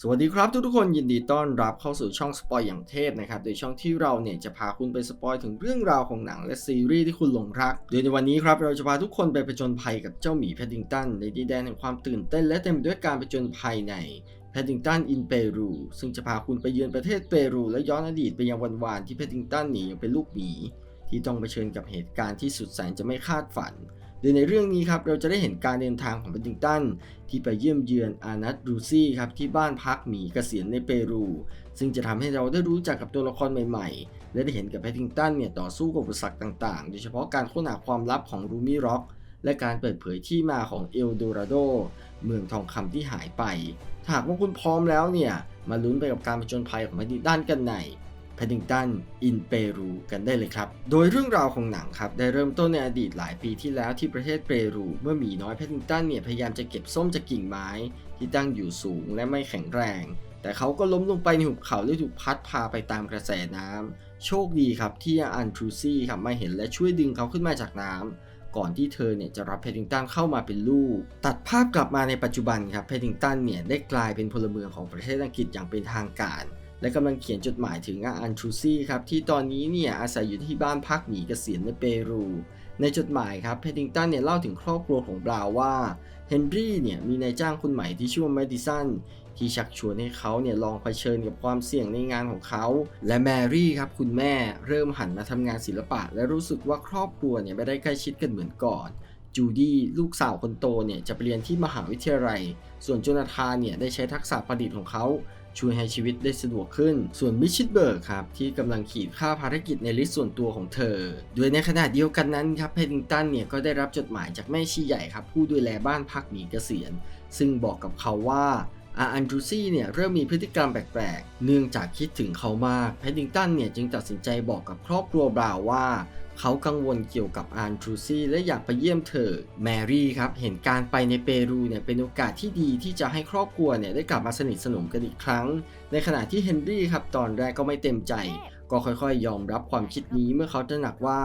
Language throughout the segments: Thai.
สวัสดีครับทุกทุกคนยินดีต้อนรับเข้าสู่ช่องสปอยอย่างเทพนะครับโดยช่องที่เราเนี่ยจะพาคุณไปสปอยถึงเรื่องราวของหนังและซีรีส์ที่คุณหลงรัก โดยในวันนี้ครับเราจะพาทุกคนไปผจญภัยกับเจ้าหมีแพดดิงตันในดินแดนแห่งความตื่นเต้นและเต็มไปด้วยการผจญภัยในแพดดิงตันอินเปรูซึ่งจะพาคุณไปเยือนประเทศเปรูและย้อนอดีตไปยังวันวานที่แพดดิงตันหนียังเป็นลูกหมี ที่ต้องเผชิญกับเหตุการณ์ที่สุดแสนจะไม่คาดฝัน โดยในเรื่องนี้ครับเราจะได้เห็นการเดินทางของแพดดิงตันที่ไปเยี่ยมเยือนอานัตรูซี่ครับที่บ้านพักหมีเกษียณในเปรู ซึ่งจะทำให้เราได้รู้จักกับตัวละครใหม่ๆ และได้เห็นกับแพทติงตันเนี่ยต่อสู้กับอุปสรรคต่างๆ โดยเฉพาะการค้นหาความลับของรูมี่ร็อกและการเปิดเผยที่มาของเอลโดราโดเมืองทองคำที่หายไป หากว่าคุณพร้อมแล้วเนี่ย มาลุ้นไปกับการผจญภัยของแพทติงตันกันใน แพดดิงตันอินเปรูกันได้เลยครับ โดยเรื่องราวของหนังครับ ได้เริ่มต้นในอดีตหลายปีที่แล้วที่ประเทศเปรูเมื่อหมีน้อยแพดดิงตันเนี่ยพยายามจะเก็บส้มจากกิ่งไม้ ที่ตั้งอยู่สูงและไม่แข็งแรง แต่เขาก็ล้มลงไปในหุบเขาและถูกพัดพาไปตามกระแสน้ำโชคดีครับที่อันทรูซี่ครับมาเห็นและช่วยดึงเขาขึ้นมาจากน้ำก่อนที่เธอเนี่ยจะรับแพดดิงตันเข้ามาเป็นลูก ตัดภาพกลับมาในปัจจุบันครับแพดดิงตันเนี่ยได้กลายเป็นพลเมืองของประเทศอังกฤษอย่างเป็นทางการ และกำลังเขียนจดหมายถึงอาอันทรูซี่ครับที่ตอนนี้เนี่ยอาศัยอยู่ที่บ้านพักหมีเกษียณในเปรู ในจดหมายครับเพดิงตันเนี่ยเล่าถึงครอบครัวของบราวว่าเฮนรี่เนี่ยมีนายจ้างคนใหม่ที่ชื่อว่าแมดิสันที่ชักชวนให้เขาเนี่ยลองเผชิญกับความเสี่ยงในงานของเขา และแมรี่ครับคุณแม่เริ่มหันมาทำงานศิลปะ และรู้สึกว่าครอบครัวเนี่ยไม่ได้ใกล้ชิดกันเหมือนก่อนจูดี้ลูกสาวคนโตเนี่ยจะไปเรียนที่มหาวิทยาลัย ส่วนโจนาธานเนี่ยได้ใช้ทักษะประดิษฐ์ของเขา ช่วยให้ชีวิตได้สะดวกขึ้น ส่วนมิชิตเบิร์กครับที่กำลังขีดค่าภารกิจในลิสต์ส่วนตัวของเธอ โดยในขณะเดียวกันนั้นครับเพดิงตันเนี่ยก็ได้รับจดหมายจากแม่ชีใหญ่ครับผู้ดูแลบ้านพักหมีเกษียณ ซึ่งบอกกับเขาว่า อาอันดรูซี่เนี่ยเริ่มมีพฤติกรรมแปลกๆ เนื่องจากคิดถึงเขามากเพดดิงตันเนี่ยจึงตัดสินใจบอกกับครอบครัวบราวว่า เขากังวลเกี่ยวกับอานทรูซี่และอยากไปเยี่ยมเธอ แมรี่ครับ เห็นการไปในเปรูเนี่ยเป็นโอกาสที่ดีที่จะให้ครอบครัวเนี่ยได้กลับมาสนิทสนมกันอีกครั้ง ในขณะที่เฮนรี่ครับตอนแรกก็ไม่เต็มใจ ก็ค่อยๆ ยอมรับความคิดนี้เมื่อเขาตระหนักว่า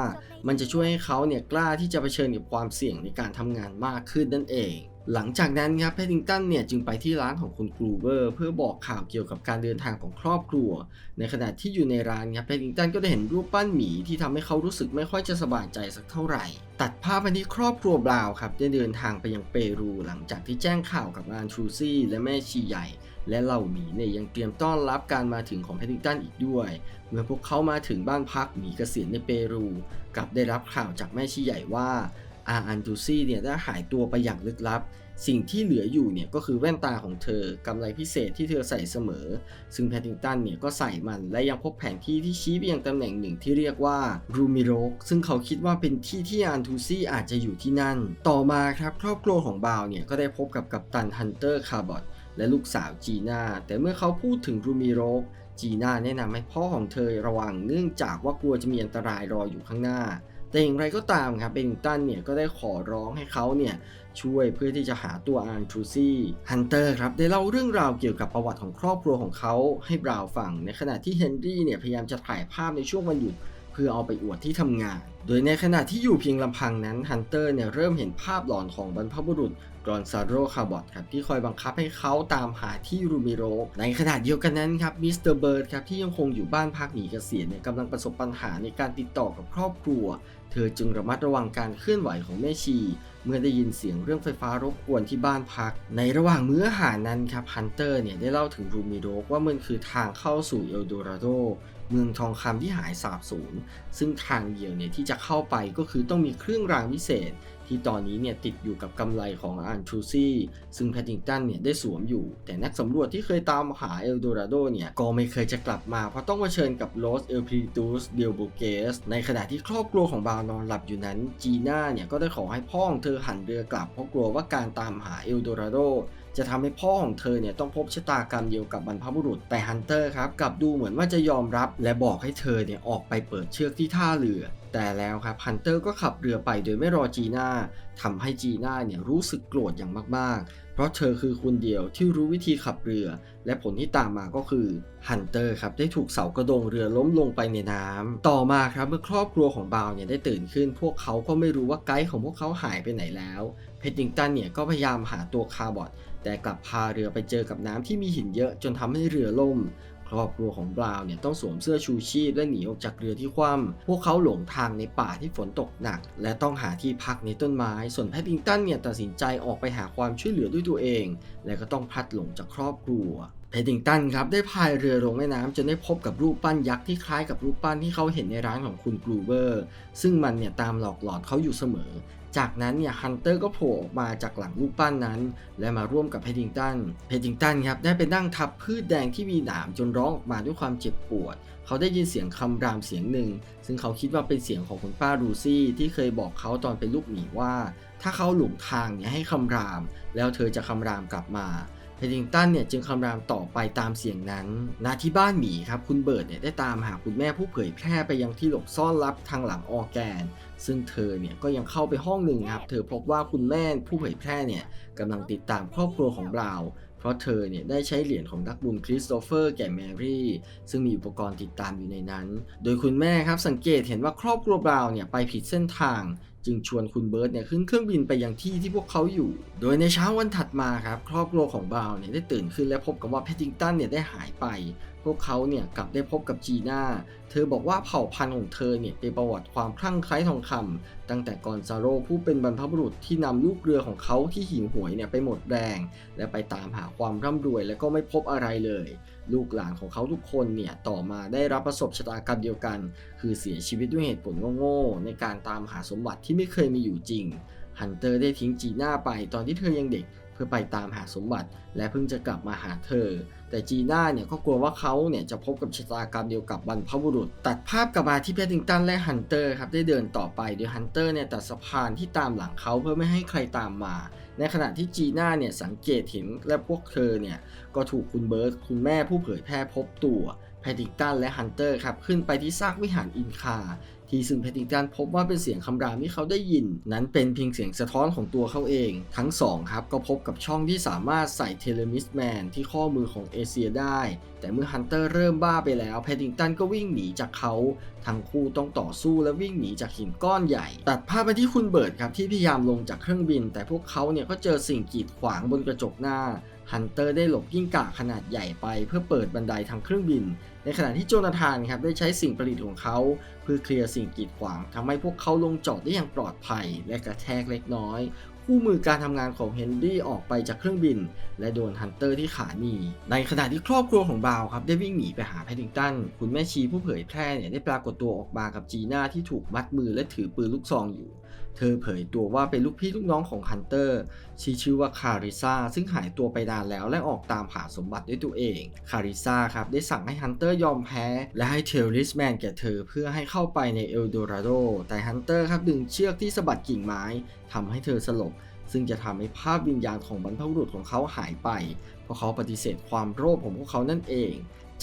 มันจะช่วยให้เขาเนี่ยกล้าที่จะเผชิญกับความเสี่ยงในการทำงานมากขึ้นนั่นเองหลังจากนั้นครับเพดดิงตันเนี่ยจึงไปที่ร้านของคุณกรูเวอร์เพื่อบอกข่าวเกี่ยวกับการเดินทางของครอบครัว ในขณะที่อยู่ในร้านครับเพดดิงตันก็ได้เห็นรูปปั้นหมีที่ทำให้เขารู้สึกไม่ค่อยจะสบายใจสักเท่าไหร่ ตัดภาพไปที่ครอบครัวบราวน์ครับได้เดินทางไปยังเปรู หลังจากที่แจ้งข่าวกับอานทรูซี่และแม่ชีใหญ่ และเหล่าหมีเนี่ยยังเตรียมต้อนรับการมาถึงของเพดดิงตันอีกด้วย เมื่อพวกเขามาถึงบ้านพักหมีเกษียณในเปรูกลับได้รับข่าวจากแม่ชีใหญ่ว่าอาอันตูซี่เนี่ยได้หายตัวไปอย่างลึกลับ สิ่งที่เหลืออยู่เนี่ยก็คือแว่นตาของเธอกำไรพิเศษที่เธอใส่เสมอ ซึ่งแพตติงตันเนี่ยก็ใส่มันและยังพบแผนที่ที่ชี้ไปยังตำแหน่งหนึ่งที่เรียกว่ารูมิโรกซึ่งเขาคิดว่าเป็นที่ที่อันทูซี่อาจจะอยู่ที่นั่น ต่อมาครับครอบครัวของบาวเนี่ยก็ได้พบกับกัปตันฮันเตอร์คาร์บอต และลูกสาวจีน่าแต่เมื่อเขาพูดถึงรูมิโรจีน่าแนะนำให้พ่อของเธอระวังเนื่องจากว่ากลัวจะมีอันตรายรออยู่ข้างหน้า แต่อย่างไรก็ตามครับเบนตันเนี่ยก็ได้ขอร้องให้เขาเนี่ยช่วยเพื่อที่จะหาตัวอานทรูซี่ฮันเตอร์ครับได้เล่าเรื่องราวเกี่ยวกับประวัติของครอบครัวของเขาให้บราวน์ฟัง ในขณะที่เฮนรี่เนี่ยพยายามจะถ่ายภาพในช่วงวันหยุดเพื่อเอาไปอวดที่ทำงาน โดยในขณะที่อยู่เพียงลำพังนั้นฮันเตอร์เนี่ยเริ่มเห็นภาพหลอนของบรรพบุรุษกรอนซาโรคาร์บอตครับที่คอยบังคับให้เขาตามหาที่รูมิโร ในขณะเดียวกันนั้นครับมิสเตอร์เบิร์ดครับที่ยังคงอยู่บ้านพักหนีเกษียณเนี่ยกำลังประสบปัญหาในการติดต่อกับครอบครัว เธอจึงระมัดระวังการเคลื่อนไหวของแม่ชี เมื่อได้ยินเสียงเรื่องไฟฟ้ารบกวนที่บ้านพัก ในระหว่างมื้ออาหารนั้นครับฮันเตอร์เนี่ยได้เล่าถึงรูมิโรว่ามันคือทางเข้าสู่เอลโดราโด เมืองทองคำที่หายสาบสูญซึ่งทางเดียวเนี่ยที่จะเข้าไปก็คือต้องมีเครื่องรางวิเศษ ที่ตอนนี้เนี่ยติดอยู่กับกำไลของอันทรูซี่ ซึ่งแพดดิงตันเนี่ยได้สวมอยู่ แต่นักสำรวจที่เคยตามหาเอลโดราโดเนี่ยก็ไม่เคยจะกลับมา เพราะต้องเผชิญกับโรสเอลพริตูสเดลโบเกสในขณะที่ครอบครัวของบาวนอนหลับอยู่นั้นจีน่าเนี่ยก็ได้ขอให้พ่อของเธอหันเรือกลับเพราะกลัวว่าการตามหาเอลโดราโดจะทำให้พ่อของเธอเนี่ยต้องพบชะตากรรมเดียวกับบรรพบุรุษแต่ฮันเตอร์ครับกลับดูเหมือนว่าจะยอมรับและบอกให้เธอเนี่ยออกไปเปิดเชือกที่ท่าเรือ แต่แล้วครับฮันเตอร์ก็ขับเรือไปโดยไม่รอจีน่าทำให้จีน่าเนี่ยรู้สึกโกรธอย่างมากๆ เพราะเธอคือคนเดียวที่รู้วิธีขับเรือ และผลที่ตามมาก็คือฮันเตอร์ครับได้ถูกเสากระโดงเรือล้มลงไปในน้ำต่อมาครับเมื่อครอบครัวของบาวเนี่ยได้ตื่นขึ้น พวกเขาก็ไม่รู้ว่าไกด์ของพวกเขาหายไปไหนแล้ว เพดดิงตันเนี่ยก็พยายามหาตัวคาร์บอต แต่กลับพาเรือไปเจอกับน้ำที่มีหินเยอะจนทำให้เรือล่ม ครอบครัวของบราว์เนี่ยต้องสวมเสื้อชูชีพและหนีออกจากเรือที่คว่ำพวกเขาหลงทางในป่าที่ฝนตกหนัก และต้องหาที่พักในต้นไม้ ส่วนแพทติงตันเนี่ยตัดสินใจออกไปหาความช่วยเหลือด้วยตัวเอง และก็ต้องพัดหลงจากครอบครัว แพดดิงตันครับได้พายเรือลงแม่น้ำจนได้พบกับรูปปั้นยักษ์ที่คล้ายกับรูปปั้นที่เขาเห็นในร้านของคุณกรูเบอร์ ซึ่งมันเนี่ยตามหลอกหลอนเขาอยู่เสมอ จากนั้นเนี่ยฮันเตอร์ก็โผล่ออกมาจากหลังรูปปั้นนั้น และมาร่วมกับเพดดิงตัน เพดดิงตันครับได้ไปนั่งทับพืชแดงที่มีหนามจนร้องออกมาด้วยความเจ็บปวด เขาได้ยินเสียงคำรามเสียงหนึ่ง ซึ่งเขาคิดว่าเป็นเสียงของคุณป้ารูซี่ที่เคยบอกเขาตอนเป็นลูกหมีว่า ถ้าเขาหลงทางเนี่ยให้คำราม แล้วเธอจะคำรามกลับมา เพดดิงตันเนี่ยจึงคำรามต่อไปตามเสียงนั้นณที่บ้านหมีครับคุณเบิร์ดเนี่ยได้ตามหาคุณแม่ผู้เผยแพร่ไปยังที่หลบซ่อนลับทางหลังออแกน ซึ่งเธอเนี่ยก็ยังเข้าไปห้องหนึ่งครับ เธอพบว่าคุณแม่ผู้เผยแพร่เนี่ยกำลังติดตามครอบครัวของบราวเพราะเธอเนี่ยได้ใช้เหรียญของนักบุญคริสโตเฟอร์แก่แมรี่ ซึ่งมีอุปกรณ์ติดตามอยู่ในนั้น โดยคุณแม่ครับสังเกตเห็นว่าครอบครัวบราวเนี่ยไปผิดเส้นทาง จึงชวนคุณเบิร์ตเนี่ยขึ้นเครื่องบินไปยังที่ที่พวกเขาอยู่ โดยในเช้าวันถัดมาครับ ครอบครัวของบราวน์เนี่ยได้ตื่นขึ้นและพบกับว่าแพดดิงตันเนี่ยได้หายไป พวกเขาเนี่ยกลับได้พบกับจีน่า เธอบอกว่าเผ่าพันธุ์ของเธอเนี่ยเป็นประวัติความคลั่งไคล้ทองคำตั้งแต่กอนซาโรผู้เป็นบรรพบุรุษที่นำลูกเรือของเขาที่หิวหวยเนี่ยไปหมดแรง และไปตามหาความร่ำรวย และก็ไม่พบอะไรเลย ลูกหลานของเขาทุกคนเนี่ยต่อมาได้รับประสบชะตากรรมเดียวกัน คือเสียชีวิตด้วยเหตุผลโง่ๆในการตามหาสมบัติที่ไม่เคยมีอยู่จริงฮันเตอร์ได้ทิ้งจีน่าไปตอนที่เธอยังเด็ก พื่อไปตามหาสมบัติ และเพิ่งจะกลับมาหาเธอ แต่จีน่าเนี่ยก็กลัวว่าเขาเนี่ยจะพบกับชะตากรรมเดียวกับบรรพบุรุษ ตัดภาพกลับมาที่แพดดิงตันและฮันเตอร์ครับได้เดินต่อไปโดยฮันเตอร์เนี่ยตัดสะพานที่ตามหลังเขาเพื่อไม่ให้ใครตามมา ในขณะที่จีน่าเนี่ยสังเกตเห็นและพวกเธอเนี่ยก็ถูกคุณเบิร์ตคุณแม่ผู้เผยแพร่พบตัวแพดดิงตันและฮันเตอร์ครับขึ้นไปที่ซากวิหารอินคา ที่ซึ่งแพดดิงตันพบว่าเป็นเสียงคำรามที่เขาได้ยิน นั้นเป็นเพียงเสียงสะท้อนของตัวเขาเอง ทั้งสองครับก็พบกับช่องที่สามารถใส่เทเลมิสแมนที่ข้อมือของเอเชียได้ แต่เมื่อฮันเตอร์เริ่มบ้าไปแล้วแพดดิงตันก็วิ่งหนีจากเขา ทั้งคู่ต้องต่อสู้และวิ่งหนีจากหินก้อนใหญ่ ตัดภาพไปที่คุณเบิร์ดครับที่พยายามลงจากเครื่องบิน แต่พวกเขาเนี่ยก็เจอสิ่งกีดขวางบนกระจกหน้า ฮันเตอร์ได้หลบกิ้งก่าขนาดใหญ่ไป เพื่อเปิดบันไดทางเครื่องบิน ในขณะที่โจนาธานครับได้ใช้สิ่งประดิษฐ์ของเขา เพื่อเคลียร์สิ่งกีดขวางทำให้พวกเขาลงจอดได้อย่างปลอดภัย และกระแทกเล็กน้อย คู่มือการทำงานของเฮนรี่ออกไปจากเครื่องบิน และโดนฮันเตอร์ที่ขาหนีในขณะที่ครอบครัวของบาวครับได้วิ่งหนีไปหาแพดดิงตัน คุณแม่ชีผู้เผยแพร่เนี่ยได้ปรากฏตัวออกมากับจีน่าที่ถูกมัดมือและถือปืนลูกซองอยู่ เธอเผยตัวว่าเป็นลูกพี่ลูกน้องของฮันเตอร์ชีชื่อว่าคาริซาซึ่งหายตัวไปนานแล้วและออกตามหาสมบัติด้วยตัวเอง คาริซาครับได้สั่งให้ฮันเตอร์ยอมแพ้ และให้เทอริสแมนแก่เธอเพื่อให้เข้าไปในเอลโดราโด แต่ฮันเตอร์ครับดึงเชือกที่สะบัดกิ่งไม้ทำให้เธอสลบ ซึ่งจะทำให้ภาพวิญญาณของบรรพบุรุษของเขาหายไป เพราะเขาปฏิเสธความโลภของพวกเขานั่นเอง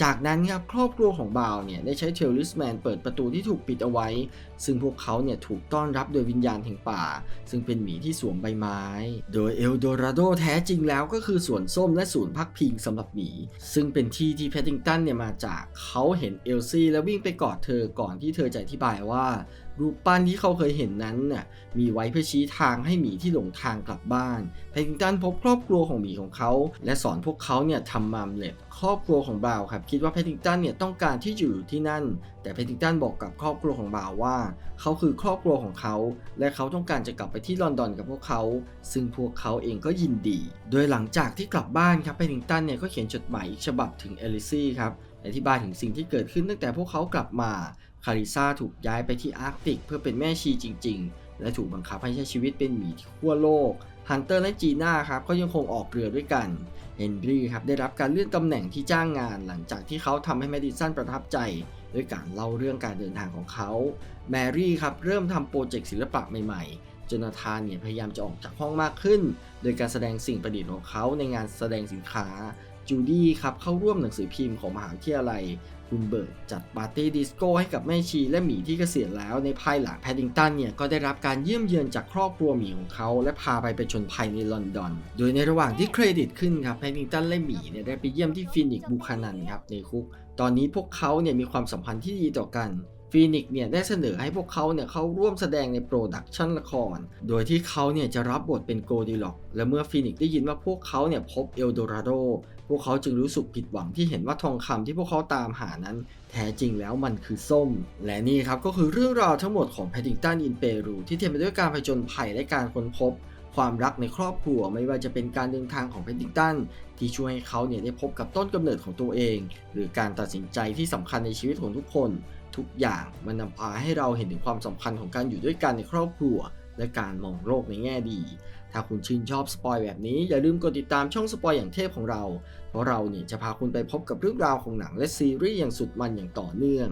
จากนั้นครับครอบครัวของบาวเนี่ยได้ใช้เทลลิสแมนเปิดประตูที่ถูกปิดเอาไว้ ซึ่งพวกเขาเนี่ยถูกต้อนรับโดยวิญญาณแห่งป่า ซึ่งเป็นหมีที่สวมใบไม้ โดยเอลโดราโดแท้จริงแล้วก็คือสวนส้มและศูนย์พักพิงสำหรับหมี ซึ่งเป็นที่ที่แพตติงตันเนี่ยมาจากเขาเห็นเอลซี่แล้ววิ่งไปกอดเธอก่อนที่เธอจะอธิบายว่า รูปปั้นที่เขาเคยเห็นนั้นน่ะมีไว้เพื่อชี้ทางให้หมีที่หลงทางกลับบ้านแพดดิงตันพบครอบครัวของหมีของเขา และสอนพวกเขาเนี่ยทำมัมเล็บครอบครัวของบราวครับคิดว่าแพดดิงตันเนี่ยต้องการที่จะอยู่ที่นั่น แต่แพดดิงตันบอกกับครอบครัวของบราวว่า เขาคือครอบครัวของเขา และเขาต้องการจะกลับไปที่ลอนดอนกับพวกเขา ซึ่งพวกเขาเองก็ยินดี โดยหลังจากที่กลับบ้านครับแพดดิงตันเนี่ยก็เขียนจดหมายอีกฉบับถึงเอลิซี่ครับอธิบายถึงสิ่งที่เกิดขึ้นตั้งแต่พวกเขากลับมา คาริซาถูกย้ายไปที่อาร์กติกเพื่อเป็นแม่ชีจริง ๆ และถูกบังคับให้ใช้ชีวิตเป็นหมีที่ขั้วโลก ฮันเตอร์และจีน่าครับก็ยังคงออกเรือด้วยกันเฮนรี่ครับได้รับการเลื่อนตำแหน่งที่จ้างงาน หลังจากที่เขาทำให้แมดิสันประทับใจด้วยการเล่าเรื่องการเดินทางของเขา แมรี่ครับเริ่มทำโปรเจกต์ศิลปะใหม่ๆจนาธานเนี่ยพยายามจะออกจากห้องมากขึ้น โดยการแสดงสิ่งประดิษฐ์ของเขาในงานแสดงสินค้าจูดี้ครับเข้าร่วมหนังสือพิมพ์ของมหาวิทยาลัย คุณเบิร์ดจัดปาร์ตี้ดิสโก้ให้กับแม่ชีและหมีที่เกษียณแล้วในภายหลังแพดดิงตันเนี่ยก็ได้รับการเยี่ยมเยือนจากครอบครัวหมีของเขาและพาไปไปชนภัยในลอนดอน โดยในระหว่างที่เครดิตขึ้นครับแพดดิงตันและหมีเนี่ยได้ไปเยี่ยมที่ฟินิกซ์บูคานันครับในคุก ตอนนี้พวกเขาเนี่ยมีความสัมพันธ์ที่ดีต่อกัน ฟีนิกซ์เนี่ยได้เสนอให้พวกเขาเนี่ยเข้าร่วมแสดงในโปรดักชันละคร โดยที่เขาเนี่ยจะรับบทเป็นโกดิล็อก และเมื่อฟีนิกซ์ได้ยินว่าพวกเขาเนี่ยพบเอลโดราโด พวกเขาจึงรู้สึกผิดหวังที่เห็นว่าทองคำที่พวกเขาตามหานั้น แท้จริงแล้วมันคือส้ม และนี่ครับก็คือเรื่องราวทั้งหมดของแพดดิงตันอินเปรูที่เต็มไปด้วยการผจญภัยและการค้นพบ ความรักในครอบครัวไม่ว่าจะเป็นการเดินทางของแพดดิงตันที่ช่วยให้เขาเนี่ยได้พบกับต้นกำเนิดของตัวเอง หรือการตัดสินใจที่สำคัญในชีวิตของทุกคน ทุกอย่างมันนำพาให้เราเห็นถึงความสำคัญของการอยู่ด้วยกันในครอบครัว และการมองโลกในแง่ดี ถ้าคุณชื่นชอบสปอยแบบนี้อย่าลืมกดติดตามช่องสปอยอย่างเทพของเรา เพราะเราเนี่ยจะพาคุณไปพบกับเรื่องราวของหนังและซีรีส์อย่างสุดมันอย่างต่อเนื่อง